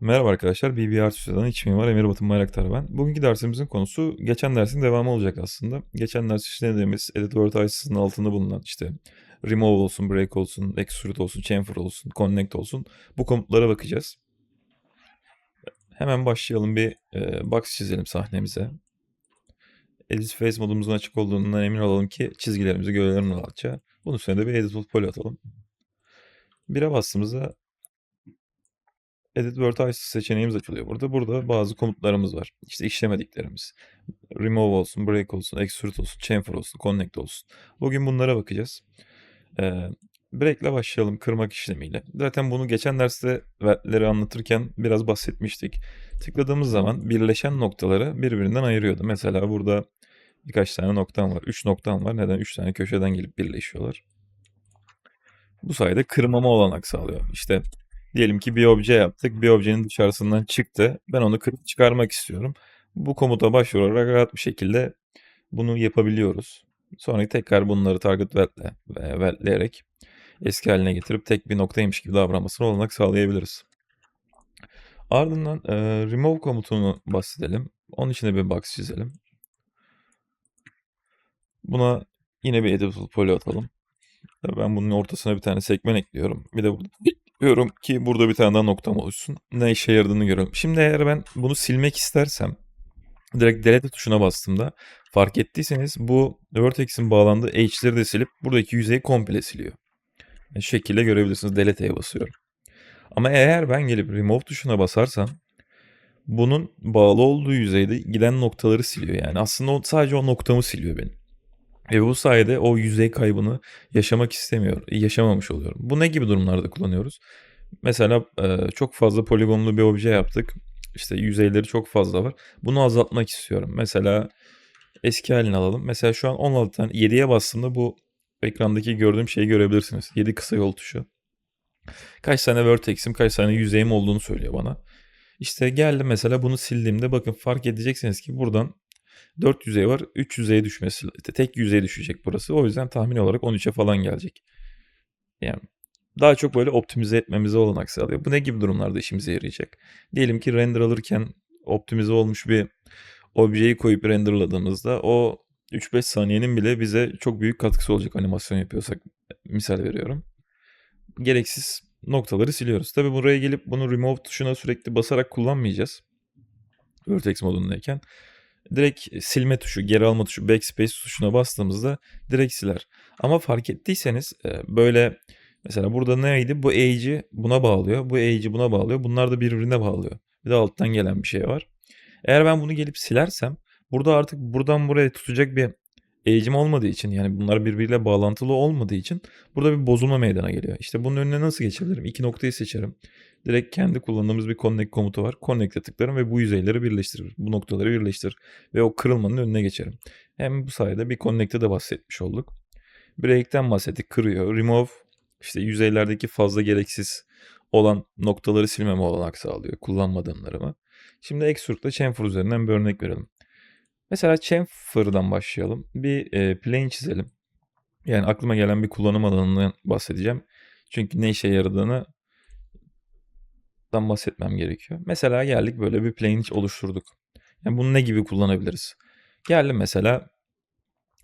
Merhaba arkadaşlar, BBR Stüdyo'dan iç mimar Emir Batın Bayraktar ben. Bugünkü dersimizin konusu geçen dersin devamı olacak aslında. Geçen ders işlediğimiz Edit Vertices'ın altında bulunan işte remove olsun, break olsun, extrude olsun, chamfer olsun, connect olsun bu komutlara bakacağız. Hemen başlayalım bir e, box çizelim sahnemize. Edit Face modumuzun açık olduğundan emin olalım ki çizgilerimizi görelim rahatça. Bunun üstüne de bir Edit Poly atalım. Bire bastığımızda Edit Vertices seçeneğimiz açılıyor burada. Burada bazı komutlarımız var. İşte işlemediklerimiz. Remove olsun, break olsun, extrude olsun, chamfer olsun, connect olsun. Bugün bunlara bakacağız. Ee, break ile başlayalım kırmak işlemiyle. Zaten bunu geçen derste vertleri anlatırken biraz bahsetmiştik. Tıkladığımız zaman birleşen noktaları birbirinden ayırıyordu. Mesela burada birkaç tane noktam var. 3 noktam var. Neden? 3 tane köşeden gelip birleşiyorlar. Bu sayede kırmama olanak sağlıyor. İşte Diyelim ki bir obje yaptık. Bir objenin dışarısından çıktı. Ben onu kırıp çıkarmak istiyorum. Bu komuta başvurarak rahat bir şekilde bunu yapabiliyoruz. Sonra tekrar bunları target valid'le ve valid'leyerek eski haline getirip tek bir noktaymış gibi davranmasına olanak sağlayabiliriz. Ardından e, remove komutunu bahsedelim. Onun için de bir box çizelim. Buna yine bir editable poly atalım. Ben bunun ortasına bir tane sekmen ekliyorum. Bir de burada Diyorum ki burada bir tane daha noktam oluşsun. Ne işe yaradığını görelim. Şimdi eğer ben bunu silmek istersem direkt delete tuşuna bastığımda fark ettiyseniz bu vertex'in bağlandığı edge'leri de silip buradaki yüzeyi komple siliyor. Yani şekilde görebilirsiniz. Delete'ye basıyorum. Ama eğer ben gelip remove tuşuna basarsam bunun bağlı olduğu yüzeyde giden noktaları siliyor. Yani aslında o, sadece o noktamı siliyor benim. Ve bu sayede o yüzey kaybını yaşamak istemiyor, yaşamamış oluyorum. Bu ne gibi durumlarda kullanıyoruz? Mesela çok fazla poligonlu bir obje yaptık. İşte yüzeyleri çok fazla var. Bunu azaltmak istiyorum. Mesela eski halini alalım. Mesela şu an 16 tane 7'ye bastığımda bu ekrandaki gördüğüm şeyi görebilirsiniz. 7 kısa yol tuşu. Kaç tane vertex'im, kaç tane yüzeyim olduğunu söylüyor bana. İşte geldim mesela bunu sildiğimde bakın fark edeceksiniz ki buradan 4 yüzey var. 3 yüzeye düşmesi. Tek yüzeye düşecek burası. O yüzden tahmin olarak 13'e falan gelecek. Yani daha çok böyle optimize etmemize olanak sağlıyor. Bu ne gibi durumlarda işimize yarayacak? Diyelim ki render alırken optimize olmuş bir objeyi koyup renderladığımızda o 3-5 saniyenin bile bize çok büyük katkısı olacak animasyon yapıyorsak. Misal veriyorum. Gereksiz noktaları siliyoruz. Tabi buraya gelip bunu remove tuşuna sürekli basarak kullanmayacağız. Vertex modundayken direkt silme tuşu, geri alma tuşu, backspace tuşuna bastığımızda direkt siler. Ama fark ettiyseniz e, böyle mesela burada neydi? Bu age'i buna bağlıyor. Bu age'i buna bağlıyor. Bunlar da birbirine bağlıyor. Bir de alttan gelen bir şey var. Eğer ben bunu gelip silersem burada artık buradan buraya tutacak bir age'im olmadığı için yani bunlar birbiriyle bağlantılı olmadığı için burada bir bozulma meydana geliyor. İşte bunun önüne nasıl geçebilirim? İki noktayı seçerim. Direkt kendi kullandığımız bir connect komutu var. Connect'e tıklarım ve bu yüzeyleri birleştirir. Bu noktaları birleştirir. Ve o kırılmanın önüne geçerim. Hem bu sayede bir connect'e de bahsetmiş olduk. Break'ten bahsettik. Kırıyor. Remove işte yüzeylerdeki fazla gereksiz olan noktaları silmeme olanak sağlıyor. Kullanmadığımlarımı. Şimdi Extrude'da chamfer üzerinden bir örnek verelim. Mesela chamfer'dan başlayalım. Bir e, plane çizelim. Yani aklıma gelen bir kullanım alanından bahsedeceğim. Çünkü ne işe yaradığını dan bahsetmem gerekiyor. Mesela geldik böyle bir plane oluşturduk. Yani bunu ne gibi kullanabiliriz? Geldim mesela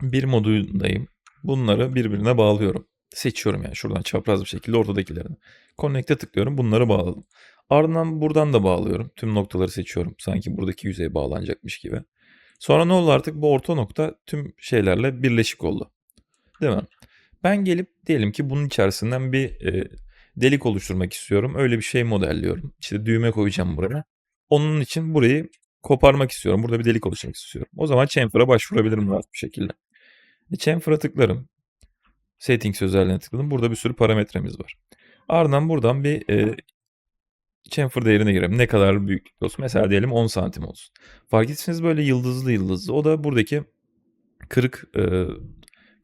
bir modundayım. Bunları birbirine bağlıyorum. Seçiyorum yani şuradan çapraz bir şekilde ortadakilerini. Connect'e tıklıyorum. Bunları bağladım. Ardından buradan da bağlıyorum. Tüm noktaları seçiyorum. Sanki buradaki yüzeye bağlanacakmış gibi. Sonra ne oldu artık? Bu orta nokta tüm şeylerle birleşik oldu. Değil mi? Ben gelip diyelim ki bunun içerisinden bir e, delik oluşturmak istiyorum. Öyle bir şey modelliyorum. İşte düğme koyacağım buraya. Onun için burayı koparmak istiyorum. Burada bir delik oluşturmak istiyorum. O zaman chamfer'a başvurabilirim rahat bir şekilde. E, chamfer'a tıklarım. Settings özelliğine tıkladım. Burada bir sürü parametremiz var. Ardından buradan bir e, chamfer değerine girelim. Ne kadar büyük olsun. Mesela diyelim 10 santim olsun. Fark etsiniz böyle yıldızlı yıldızlı. O da buradaki kırık e,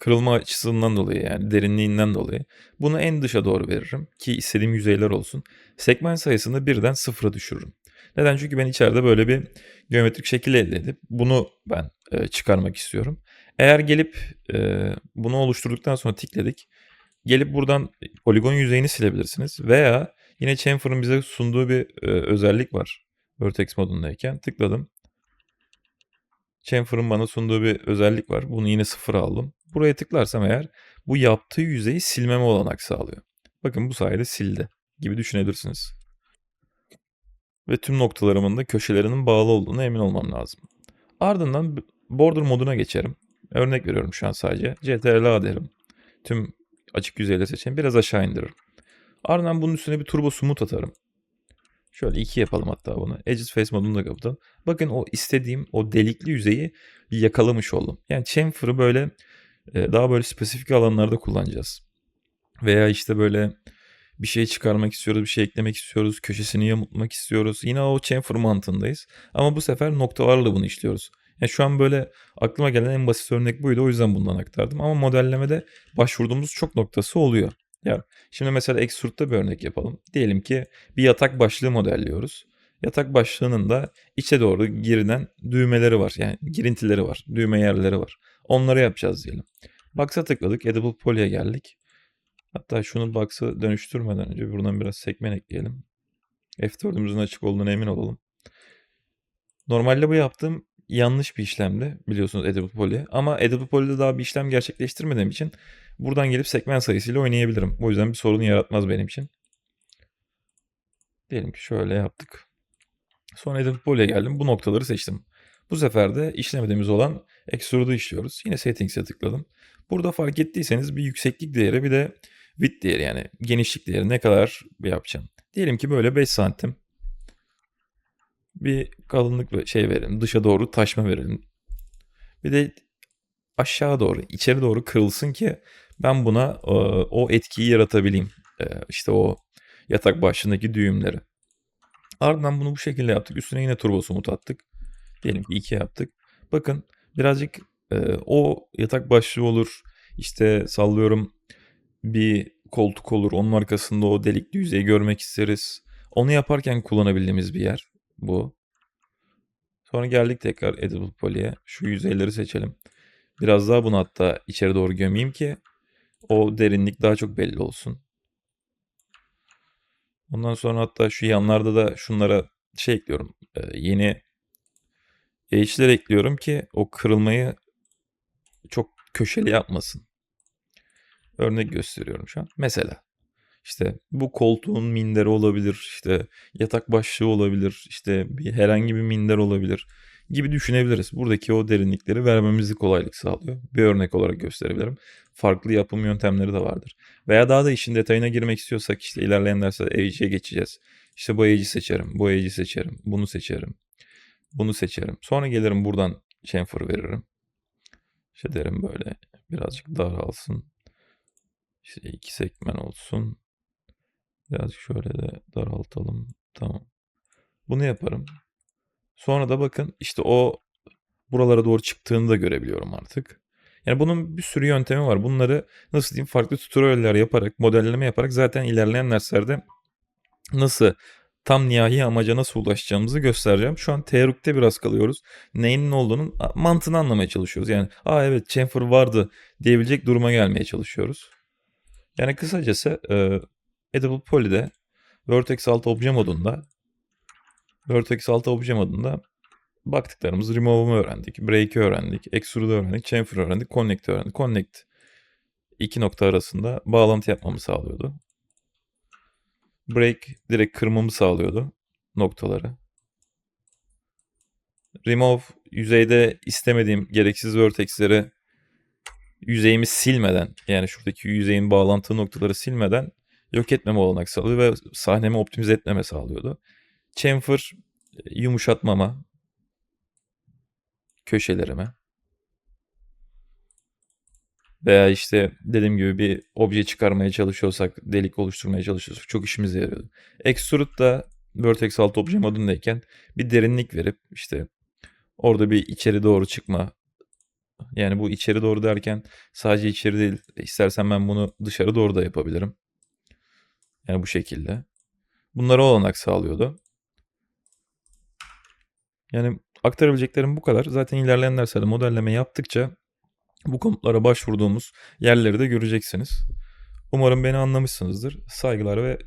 kırılma açısından dolayı yani derinliğinden dolayı bunu en dışa doğru veririm ki istediğim yüzeyler olsun. Segment sayısını birden sıfıra düşürürüm. Neden? Çünkü ben içeride böyle bir geometrik şekil elde edip bunu ben e, çıkarmak istiyorum. Eğer gelip e, bunu oluşturduktan sonra tikledik. Gelip buradan poligon yüzeyini silebilirsiniz veya Yine Chamfer'ın bize sunduğu bir e, özellik var. Vertex modundayken tıkladım. Chamfer'ın bana sunduğu bir özellik var. Bunu yine sıfıra aldım. Buraya tıklarsam eğer bu yaptığı yüzeyi silmeme olanak sağlıyor. Bakın bu sayede sildi gibi düşünebilirsiniz. Ve tüm noktalarımın da köşelerinin bağlı olduğunu emin olmam lazım. Ardından border moduna geçerim. Örnek veriyorum şu an sadece. CTRL derim. Tüm açık yüzeyleri seçeyim. Biraz aşağı indiririm. Ardından bunun üstüne bir turbo smooth atarım. Şöyle iki yapalım hatta bunu. Edges Face modunu da kapatalım. Bakın o istediğim o delikli yüzeyi yakalamış oldum. Yani chamfer'ı böyle daha böyle spesifik alanlarda kullanacağız. Veya işte böyle bir şey çıkarmak istiyoruz, bir şey eklemek istiyoruz, köşesini yamultmak istiyoruz. Yine o chamfer mantığındayız. Ama bu sefer noktalarla bunu işliyoruz. Yani şu an böyle aklıma gelen en basit örnek buydu. O yüzden bundan aktardım. Ama modellemede başvurduğumuz çok noktası oluyor. Ya şimdi mesela Extrude'da bir örnek yapalım. Diyelim ki bir yatak başlığı modelliyoruz. Yatak başlığının da içe doğru girilen düğmeleri var. Yani girintileri var. Düğme yerleri var. Onları yapacağız diyelim. Box'a tıkladık. Edible Poly'e geldik. Hatta şunu Box'a dönüştürmeden önce buradan biraz sekmen ekleyelim. F4'ümüzün açık olduğuna emin olalım. Normalde bu yaptığım yanlış bir işlemdi biliyorsunuz Edible Poly. Ama Edible Poly'de daha bir işlem gerçekleştirmediğim için buradan gelip sekmen sayısıyla oynayabilirim. O yüzden bir sorun yaratmaz benim için. Diyelim ki şöyle yaptık. Sonra Edible Poly'e geldim. Bu noktaları seçtim. Bu sefer de işlemediğimiz olan Extrude'u işliyoruz. Yine Settings'e tıkladım. Burada fark ettiyseniz bir yükseklik değeri bir de width değeri yani genişlik değeri ne kadar yapacağım. Diyelim ki böyle 5 santim bir kalınlık şey verelim. Dışa doğru taşma verelim. Bir de aşağı doğru, içeri doğru kırılsın ki ben buna e, o etkiyi yaratabileyim. E, işte o yatak başındaki düğümleri. Ardından bunu bu şekilde yaptık. Üstüne yine turbo smooth attık. Diyelim ki 2 yaptık. Bakın birazcık e, o yatak başlığı olur. İşte sallıyorum bir koltuk olur. Onun arkasında o delikli yüzeyi görmek isteriz. Onu yaparken kullanabildiğimiz bir yer bu. Sonra geldik tekrar Edible Poly'e. Şu yüzeyleri seçelim. Biraz daha bunu hatta içeri doğru gömeyim ki o derinlik daha çok belli olsun. Ondan sonra hatta şu yanlarda da şunlara şey ekliyorum. E, yeni H'ler ekliyorum ki o kırılmayı çok köşeli yapmasın. Örnek gösteriyorum şu an. Mesela işte bu koltuğun minderi olabilir, işte yatak başlığı olabilir, işte bir herhangi bir minder olabilir gibi düşünebiliriz. Buradaki o derinlikleri vermemizi kolaylık sağlıyor. Bir örnek olarak gösterebilirim. Farklı yapım yöntemleri de vardır. Veya daha da işin detayına girmek istiyorsak işte ilerleyen derslerde Age'e geçeceğiz. İşte boyayıcı seçerim, boyayıcı seçerim, bunu seçerim, bunu seçerim. Sonra gelirim buradan chamfer veririm. İşte derim böyle birazcık daralsın. İşte iki sekmen olsun. Birazcık şöyle de daraltalım. Tamam. Bunu yaparım. Sonra da bakın işte o buralara doğru çıktığını da görebiliyorum artık. Yani bunun bir sürü yöntemi var. Bunları nasıl diyeyim farklı tuturaller yaparak, modelleme yaparak zaten ilerleyen derslerde nasıl tam nihai amaca nasıl ulaşacağımızı göstereceğim. Şu an teorikte biraz kalıyoruz. Neyin ne olduğunun mantığını anlamaya çalışıyoruz. Yani aa evet chamfer vardı diyebilecek duruma gelmeye çalışıyoruz. Yani kısacası e, Edible Poly'de Vertex 6 obje modunda Vertex 6 obje modunda baktıklarımız remove'u öğrendik, break'i öğrendik, extrude'u öğrendik, chamfer öğrendik, connect'i öğrendik. Connect iki nokta arasında bağlantı yapmamı sağlıyordu. Break direkt kırmamı sağlıyordu noktaları. Remove yüzeyde istemediğim gereksiz vertexleri yüzeyimi silmeden yani şuradaki yüzeyin bağlantı noktaları silmeden yok etmeme olanak sağlıyor ve sahnemi optimize etmeme sağlıyordu. Chamfer yumuşatmama köşelerime veya işte dediğim gibi bir obje çıkarmaya çalışıyorsak, delik oluşturmaya çalışıyorsak çok işimize yarıyordu. Extrude da Vertex 6 obje modundayken bir derinlik verip işte orada bir içeri doğru çıkma yani bu içeri doğru derken sadece içeri değil istersen ben bunu dışarı doğru da yapabilirim. Yani bu şekilde. Bunlara olanak sağlıyordu. Yani aktarabileceklerim bu kadar. Zaten ilerleyen derslerde modelleme yaptıkça bu komutlara başvurduğumuz yerleri de göreceksiniz. Umarım beni anlamışsınızdır. Saygılar ve